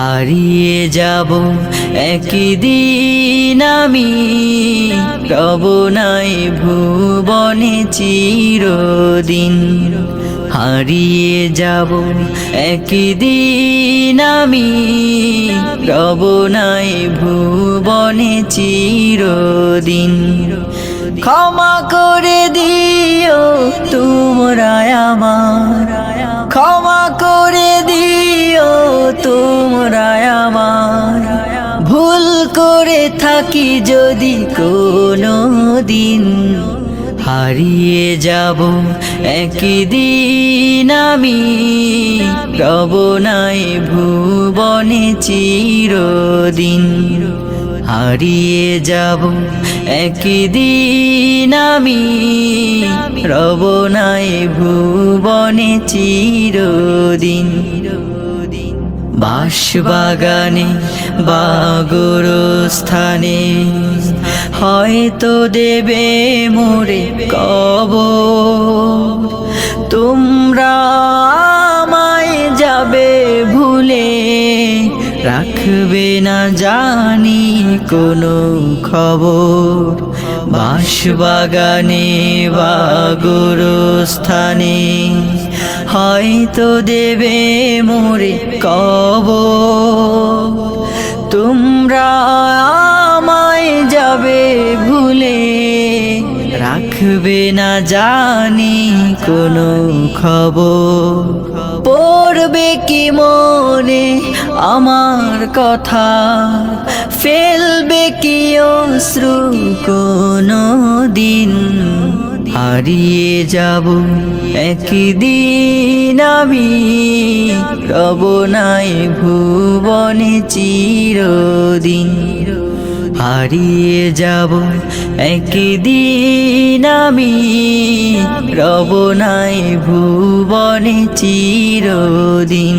হারিয়ে যাব একদিন আমি। নাই ভুবনে চিরদিন। হারিয়ে যাব একদিন আমি। নাই ভুবনে চিরদিন। ক্ষমা করে দিও তোমরা আমার। ক্ষমা করে দিও তোমরা আমার। ভুল করে থাকি যদি কোনো দিন হারিয়ে যাব একদিন আমি। রব নাই ভুবনে চিরদিন, হারিয়ে যাব একদিন আমি। রব নাই ভুবনে চিরদিন বাঁশবাগানে বাগর স্থানে হয়তো দেবে মোরে কব তোমরা যাবে ভুলে। রাখবে না জানি কোনো খবর। বাঁশবাগানে বাগর স্থানে হয়তো দেবে মোরে কব তোমরা আমায় যাবে ভুলে, রাখবে না জানি কোনো খবর। পড়বে কি মনে আমার কথা ফেলবে কি অশ্রু কোনো দিন হারিয়ে যাব একদিন আমি রব নাই ভুবনে চিরদিন। হারিয়ে যাব একদিন আমি রব নাই ভুবনে চিরদিন।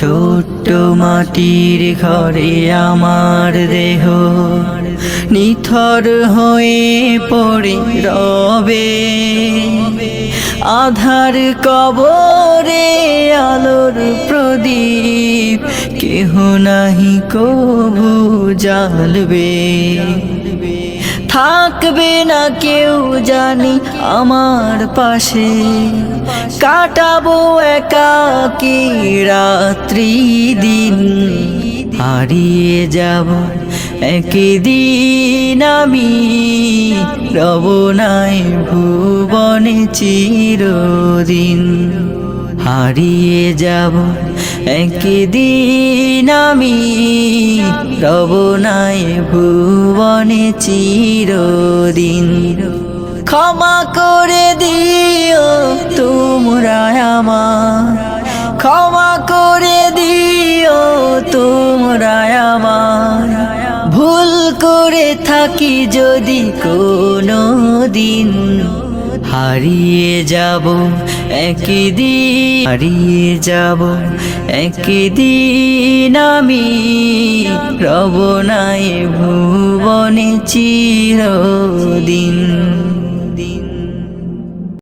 ছোট্ট মাটির ঘরে আমার দেহ। নিথর হয়ে পড়ে রবে। আধার কবরে আলোর প্রদীপ। কেহ নাহি কভু জ্বালবে। থাকবে না কেউ জানি আমার পাশে। কাটাবো একাকি রাত্রি দিন? হারিয়ে যাব একদিন আমি। রব নাই ভুবনে চিরদিন। হারিয়ে যাব একদিন আমি। রব নাই ভুবনে চিরদিন। ক্ষমা করে দিও তোমরা আমার। ক্ষমা করে দিও তোমরা আমার। ভুল করে থাকি যদি কোনো দিন হারিয়ে যাব একদিন হারিয়ে যাব একদিন আমি রব নাই ভুবনে চিরদিন।